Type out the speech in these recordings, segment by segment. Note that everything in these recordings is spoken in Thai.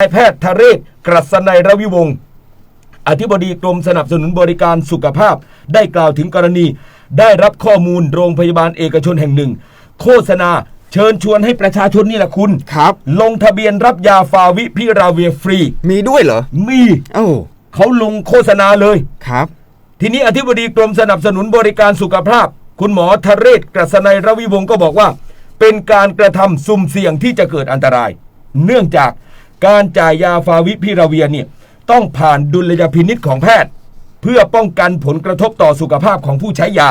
นายแพทย์ทะเรศกรัศนัยรวิวงศ์อธิบดีกรมสนับสนุนบริการสุขภาพ ได้กล่าวถึงกรณี ได้รับข้อมูลโรงพยาบาลเอกชนแห่งหนึ่ง โฆษณาเชิญชวนให้ประชาชนนี่แหละคุณ ครับ ลงทะเบียนรับยาฟาวิพิราเวียฟรี มีด้วยเหรอ มีเอ้าเขาลงโฆษณาเลย ครับ ทีนี้อธิบดีกรมสนับสนุนบริการสุขภาพ คุณหมอทะเรศกรัศนัยรวิวงศ์ก็บอกว่า เป็นการกระทำสุ่มเสี่ยงที่จะเกิดอันตราย เนื่องจาก การจ่ายยาฟาวิพิราเวียเนี่ยต้องผ่านดุลยพินิษของแพทย์ เพื่อป้องกันผลกระทบต่อสุขภาพของผู้ใช้ยา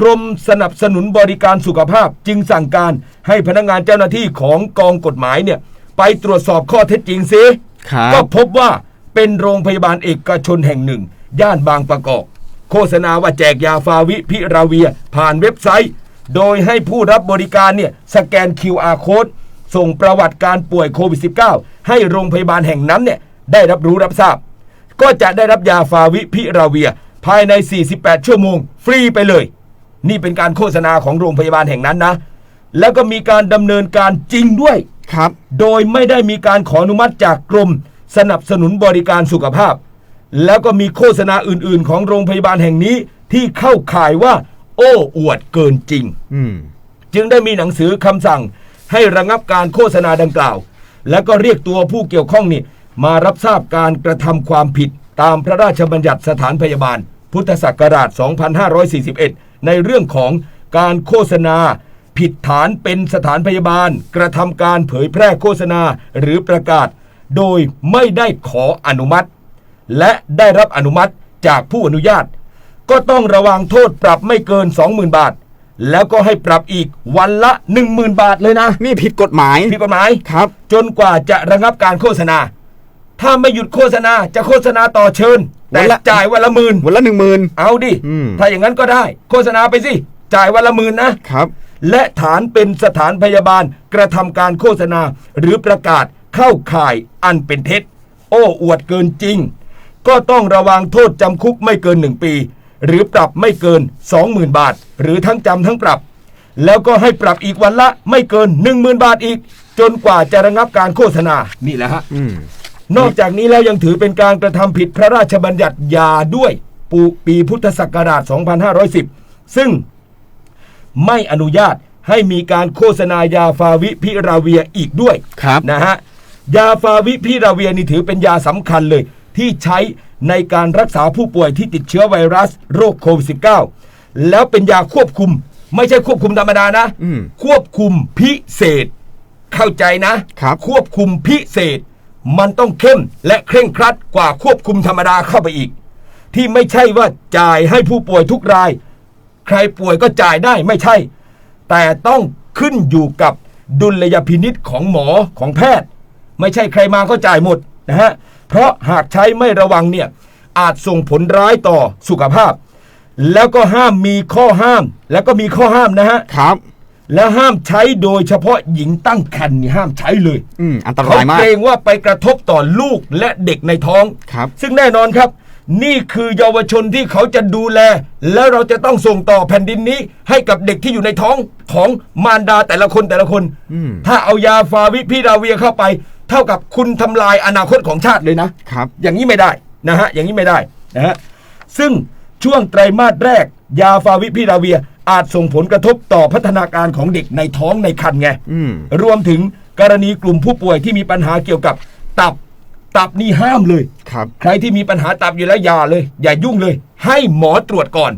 กรมสนับสนุนบริการสุขภาพจึงสั่งการให้พนักงานเจ้าหน้าที่ของกองกฎหมายเนี่ยไปตรวจสอบข้อเท็จจริงซิครับก็พบว่าเป็นโรงพยาบาลเอกชนแห่งหนึ่ง ย่านบางประกอบ โฆษณาว่าแจกยาฟาวิพิราเวียผ่านเว็บไซต์ โดยให้ผู้รับบริการเนี่ยสแกน QR code ส่งประวัติการป่วยโควิด -19 ให้โรงพยาบาลแห่งนั้นเนี่ยได้รับรู้รับทราบ ก็จะได้รับยาฟาวิพิราเวีย ภายใน 48 ชั่วโมง ฟรีไปเลย นี่เป็นการโฆษณาของโรงพยาบาลแห่งนั้นนะ แล้วก็มีการดำเนินการจริงด้วยครับ โดยไม่ได้มีการขออนุมัติจากกรม สนับสนุนบริการสุขภาพ แล้วก็มีโฆษณาอื่น ๆ ของโรงพยาบาลแห่งนี้ที่เข้าข่ายว่า โอ้อวดเกินจริง อืม จึงได้มีหนังสือคำสั่ง ให้ระงับการโฆษณาดังกล่าว แล้วก็เรียกตัวผู้เกี่ยวข้องนี่มารับทราบการกระทำความผิดตามพระราชบัญญัติสถานพยาบาล พุทธศักราช 2541 ในเรื่องของการโฆษณา ผิดฐานเป็นสถานพยาบาล กระทำการเผยแพร่โฆษณาหรือประกาศ โดยไม่ได้ขออนุมัติ และได้รับอนุมัติจากผู้อนุญาต ก็ต้องระวังโทษปรับไม่เกิน 20,000 บาท แล้วก็ให้ปรับอีกวันละ 10,000 บาทเลยนะ นี่ผิดกฎหมายผิดกฎหมาย ครับ จนกว่าจะระงับการโฆษณา ถ้าไม่หยุดโฆษณาจะโฆษณาต่อเชิญ แต่วันละ จ่ายวันละหมื่นวันละหนึ่งหมื่น เอาดิ อืม ถ้าอย่างนั้นก็ได้ โฆษณาไปสิ จ่ายวันละหมื่นนะ ครับ และฐานเป็นสถานพยาบาลกระทำการโฆษณา หรือประกาศเข้าข่ายอันเป็นเท็จ โอ้อวดเกินจริง ก็ต้องระวังโทษจำคุกไม่เกิน 1 ปี หรือปรับไม่เกิน 20,000 บาท หรือทั้งจำทั้งปรับ แล้วก็ให้ปรับอีกวันละไม่เกิน 10,000 บาทอีก จนกว่าจะระงับการโฆษณานี่แหละฮะอืมนอกจากนี้แล้วยังถือเป็นการกระทำผิดพระราชบัญญัติยาด้วยปูปีพุทธศักราช 2510 ซึ่งไม่อนุญาตให้มีการโฆษณายาฟาวิพิราเวียอีกด้วยครับ นะฮะยาฟาวิพิราเวียนี่ถือเป็นยาสำคัญเลย ที่ใช้ ในการรักษาผู้ป่วยที่ติดเชื้อไวรัสโรคโควิด -19 แล้วเป็นยาควบคุม ไม่ใช่ควบคุมธรรมดานะ อืม ควบคุมพิเศษ เข้าใจนะครับ ควบคุมพิเศษ มันต้องเข้มและเคร่งครัดกว่าควบคุมธรรมดาเข้าไปอีก ที่ไม่ใช่ว่าจ่ายให้ผู้ป่วยทุกราย ใครป่วยก็จ่ายได้ไม่ใช่ แต่ต้องขึ้นอยู่กับดุลยพินิษของหมอของแพทย์ ไม่ใช่ใครมาก็จ่ายหมดนะฮะ เพราะหากใช้ไม่ระวังเนี่ยอาจส่งผลร้ายต่อสุขภาพ แล้วก็ห้ามมีข้อห้าม แล้วก็มีข้อห้ามนะฮะครับ และห้ามใช้โดยเฉพาะหญิงตั้งครรภ์นี่ห้ามใช้เลยอืมอันตเขารายมากเกรงว่าไปกระทบต่อลูกและเด็กในท้องครับ ซึ่งแน่นอนครับ นี่คือเยาวชนที่เขาจะดูแล แล้วเราจะต้องส่งต่อแผ่นดินนี้ ให้กับเด็กที่อยู่ในท้องของมารดาแต่ละคนแต่ละคนอืมถ้าเอายาฟาวิพิราเวียเข้าไป เท่ากับคุณทำลายอนาคตของชาติเลยนะครับ อย่างนี้ไม่ได้นะฮะอย่างนี้ไม่ได้นะฮะซึ่งช่วงไตรมาสแรก ยาฟาวิพิราเวียอาจส่งผลกระทบต่อพัฒนาการของเด็กในท้องในครรภ์ไงอืมรวมถึงกรณีกลุ่มผู้ป่วยที่มีปัญหาเกี่ยวกับตับตับนี่ห้ามเลย ครับ ใครที่มีปัญหาตับอยู่แล้วอย่าเลย อย่ายุ่งเลย ให้หมอตรวจก่อน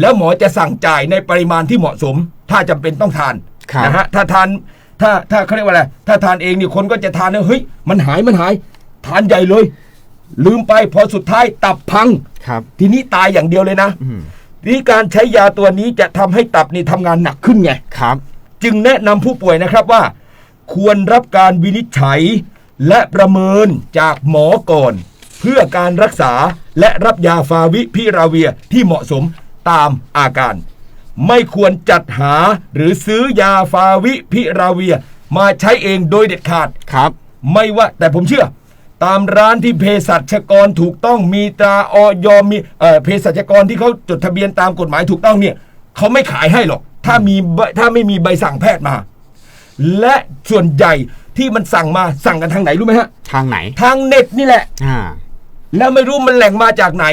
แล้วหมอจะสั่งจ่ายในปริมาณที่เหมาะสม ถ้าจำเป็นต้องทานครับ นะฮะถ้าทาน ถ้าถ้าเขาเรียกว่าอะไรถ้าทานเองนี่คนก็จะทานแล้วเฮ้ยมันหายมันหาย ทานใหญ่เลย ลืมไปพอสุดท้ายตับพัง ครับ ทีนี้ตายอย่างเดียวเลยนะอืมทีนี้การใช้ยาตัวนี้จะทำให้ตับนี่ทำงานหนักขึ้นไง ครับ จึงแนะนำผู้ป่วยนะครับว่า ควรรับการวินิจฉัย และประเมินจากหมอก่อน เพื่อการรักษาและรับยาฟาวิพิราเวียที่เหมาะสมตามอาการ ไม่ควรจัดหาหรือซื้อยาฟาวิพิราเวีย มาใช้เองโดยเด็ดขาด ครับ ไม่ว่าแต่ผมเชื่อ ตามร้านที่เภสัชกรถูกต้องมีตราออยมีเอ่อเภสัชกรที่เขาจดทะเบียนตามกฎหมายถูกต้องเนี่ยเขาไม่ขายให้หรอก ถ้ามีใบถ้าไม่มีใบสั่งแพทย์มา และส่วนใหญ่ที่มันสั่งมาสั่งกันทางไหนรู้ไหมฮะ ทางไหน ทางเน็ตนี่แหละ อ่า แล้วไม่รู้มันแหล่งมาจากไหน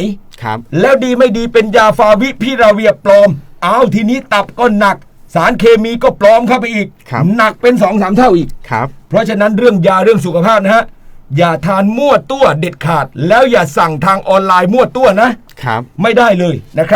ครับ แล้วดีไม่ดีเป็นยาฟาวิพิราเวียปลอมเอาทีนี้ตับก็หนัก สารเคมีก็ปลอมเข้าไปอีก ครับหนักเป็นสองสามเท่าอีก ครับ เพราะฉะนั้นเรื่องยาเรื่องสุขภาพนะฮะ อย่าทานมั่วตัวเด็ดขาด แล้วอย่าสั่งทางออนไลน์มั่วตัวนะ ครับ ไม่ได้เลยนะครับ